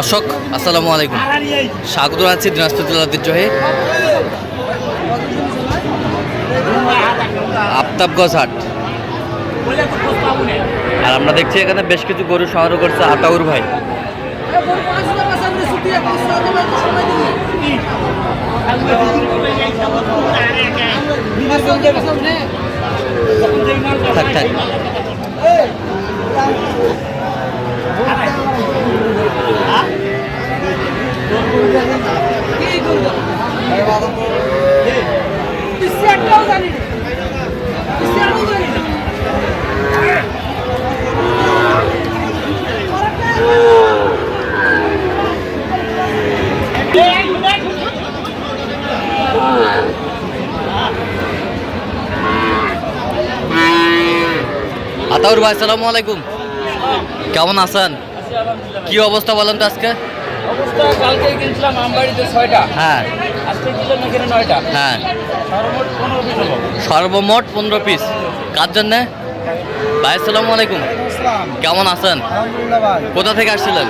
দর্শক, আসসালামু আলাইকুম। স্বাগত আছি দিনাজপুর ঐতিহ্যহে আফতাবগঞ্জ হাট। আর আমরা দেখছি এখানে বেশ কিছু গরু সংগ্রহ করছে আতাউর ভাই। থাক থাক। আতাউর ভাই আসসালামু আলাইকুম। কেমন আছেন? কি অবস্থা বলেন তো আজকে? অবস্থা কালকে কিনছিলাম আমবাড়িতে ছয়টা। হ্যাঁ। আজকে কিনলাম এখানে নয়টা। হ্যাঁ। সর্বমোট পনেরো পিস কার জন্যে? ভাই আসসালামু আলাইকুম। কেমন আছেন? কোথা থেকে আসছিলেন?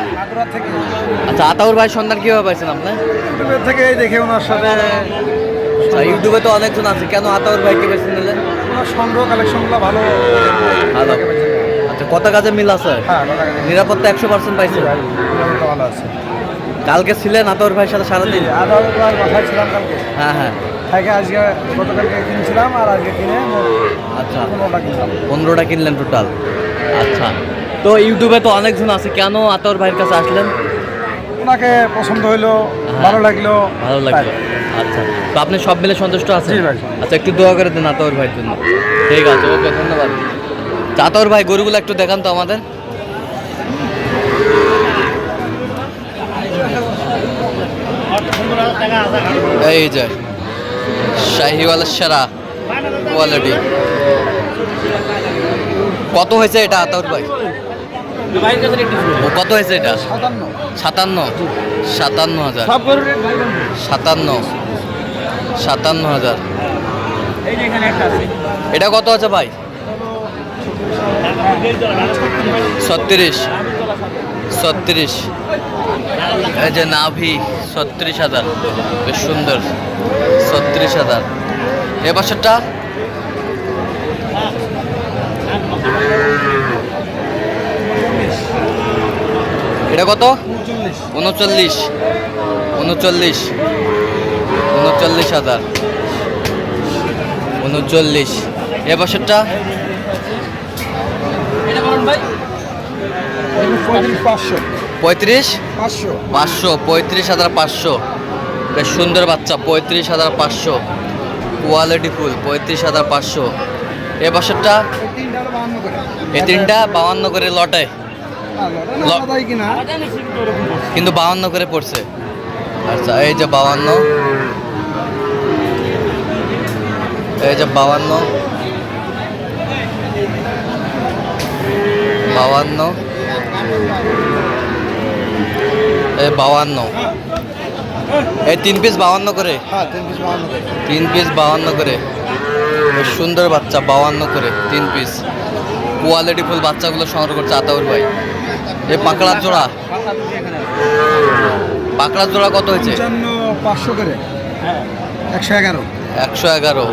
আচ্ছা আতাউর ভাই সন্ধান কীভাবে পাইছেন আপনি? থেকে দেখে ওনার সাথে আচ্ছা ইউটিউবে তো অনেকজন আছে। কেন আতাউর ভাইকে বেছে নিলেন? সংগ্রহ কালেকশনগুলো ভালো। ভালো। আচ্ছা কত কাজে মিল আছে? হ্যাঁ নিরাপত্তা একশো পার্সেন্ট পাইছে। ভালো আছে। কালকে ছিলেন আতাউর ভাইয়ের সাথে সারাদিন? ছিলাম কালকে। হ্যাঁ হ্যাঁ। থেকে আজকে গতকালকে কিনছিলাম আর আজকে কিনে আচ্ছা। পনেরোটা কিনলাম। পনেরোটা কিনলেন টোটাল আচ্ছা। তো ইউটিউবে তো অনেকজন আছে। কেন আতর ভাইয়ের কাছে আসলেন? ওনাকে পছন্দ হইল হ্যাঁ। ভালো লাগল। ভালো লাগল। আচ্ছা। তো আপনি সব মিলে সন্তুষ্ট আছেন। আচ্ছা একটু দোয়া করে দেন আতাউর ভাইয়ের জন্য। ঠিক আছে ওকে ধন্যবাদ। আচ্ছা, আতাউর ভাই গরুগুলো একটু দেখান তো আমাদের। এই যে শাহিওয়াল সেরা কোয়ালিটি কত হয়েছে এটা আতাউর ভাই? কত হয়েছে এটা? সাতান্ন। সাতান্ন? সাতান্ন হাজার। সাতান্ন। সাতান্ন হাজার। এটা কত আছে ভাই? ছত্রিশ। ছত্রিশ। এই যে নাভি ছত্রিশ হাজার। বেশ সুন্দর। ছত্রিশ হাজার। এ বছরটা এটা কত? উনচল্লিশ। উনচল্লিশ। উনচল্লিশ হাজার উনচল্লিশ এ বছরটা পঁয়ত্রিশ পাঁচশো পঁয়ত্রিশ হাজার পাঁচশো বেশ সুন্দর বাচ্চা পঁয়ত্রিশ হাজার পাঁচশো কোয়ালিটি ফুল পঁয়ত্রিশ হাজার পাঁচশো এ বছরটা এই তিনটা বাউান্ন করে লটে কিন্তু বাউান্ন করে পড়ছে আচ্ছা এই যে বাউান্ন এই যে বাউান্ন। বাউান্ন। এই বাউান্ন। এই তিন পিস বাউান্ন করে। হ্যাঁ তিন পিস বাহান্ন করে। তিন পিস বাউান্ন করে। সুন্দর বাচ্চা বাউান্ন করে তিন পিস কোয়ালিটি ফুল বাচ্চাগুলো সংগ্রহ করছে আতাউর ভাই। এই পাকড়ার জোড়া। পাকড়ার জোড়া কত হয়েছে? পাঁচশো করে। একশো এগারো। একশো এগারো।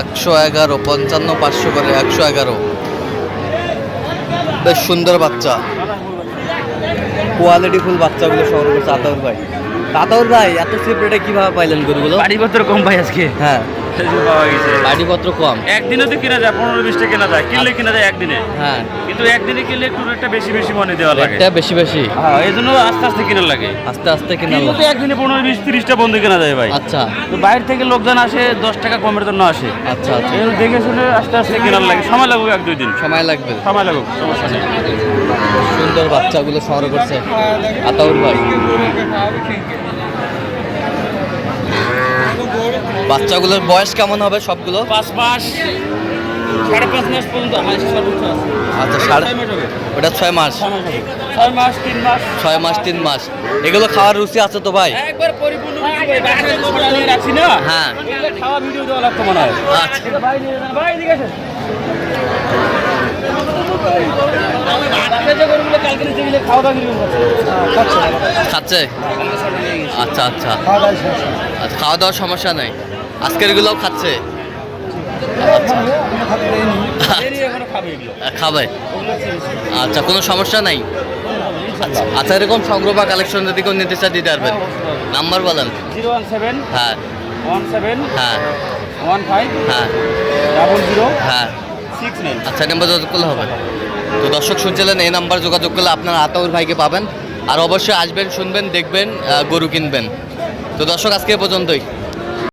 একশো এগারো পঞ্চান্ন পাঁচশো করে একশো এগারো। বেশ সুন্দর বাচ্চা। কোয়ালিটি ফুল বাচ্চাগুলো সংগ্রহ করছে আতাউর ভাই। আতাউর ভাই এত সিপ্রেটে কীভাবে পাইলেন গরুগুলো? বাড়িপত্র কম ভাই আজকে। হ্যাঁ। পাওয়া গেছে। গাড়িপত্র কম। একদিনে তো কিনা যায় পনেরো বিশটা কেনা যায়। কিনলে কিনা যায় একদিনে। হ্যাঁ। কিন্তু একদিনে কিনলে একটু রেটটা বেশি বেশি মনে দেওয়া লাগে। রেটটা বেশি বেশি। হ্যাঁ এই জন্য আস্তে আস্তে কিনা লাগে। আস্তে আস্তে কিনা লাগে। একদিনে পনেরো বিশ তিরিশটা বন্ধু কেনা যায় ভাই। আচ্ছা। তো বাইরে থেকে লোকজন আসে দশ টাকা কমের জন্য আসে। আচ্ছা আচ্ছা। দেখে শুনে আস্তে আস্তে কেনার লাগে। সময় লাগুক এক দুই দিন। সময় লাগবে। সময় লাগুক সমস্যা নেই। সুন্দর বাচ্চাগুলো সংগ্রহ করছে। আতাউর ভাই। বাচ্চাগুলোর বয়স কেমন হবে সবগুলো? পাঁচ মাস সাড়ে পাঁচ মাস পর্যন্ত সর্বোচ্চ আচ্ছা সাড়ে। ওটা ছয় মাস? ছয় মাস তিন মাস। ছয় মাস তিন মাস। এগুলো খাওয়ার রুচি আছে তো ভাই? একবার পরিপূর্ণ রাখছি না? হ্যাঁ। খাওয়া ভিডিও দেওয়া লাগতো মনে হয়। আচ্ছা। ভাই খাচ্ছে? আচ্ছা আচ্ছা। দাওয়ার সমস্যা আচ্ছা খাওয়া দাওয়ার সমস্যা নাই। আজকের এগুলোও খাচ্ছে। এখনও খাবে। আচ্ছা কোনো সমস্যা নাই? আচ্ছা আচ্ছা এরকম সংগ্রহ বা কালেকশন যদি কেউ নিতে চায় দিতে পারবেন। নাম্বার বলেন। জিরো ওয়ান সেভেন হ্যাঁ। ওয়ান সেভেন হ্যাঁ। ওয়ান ফাইভ হ্যাঁ। ডাবল জিরো হ্যাঁ। Six nine. আচ্ছা নাম্বার যোগাযোগ করলে হবে। তো দর্শক শুনছিলেন এই নাম্বার যোগাযোগ করলে আপনার আতাউর ভাইকে পাবেন। আর অবশ্যই আসবেন শুনবেন দেখবেন গরু কিনবেন। তো দর্শক আজকে পর্যন্তই।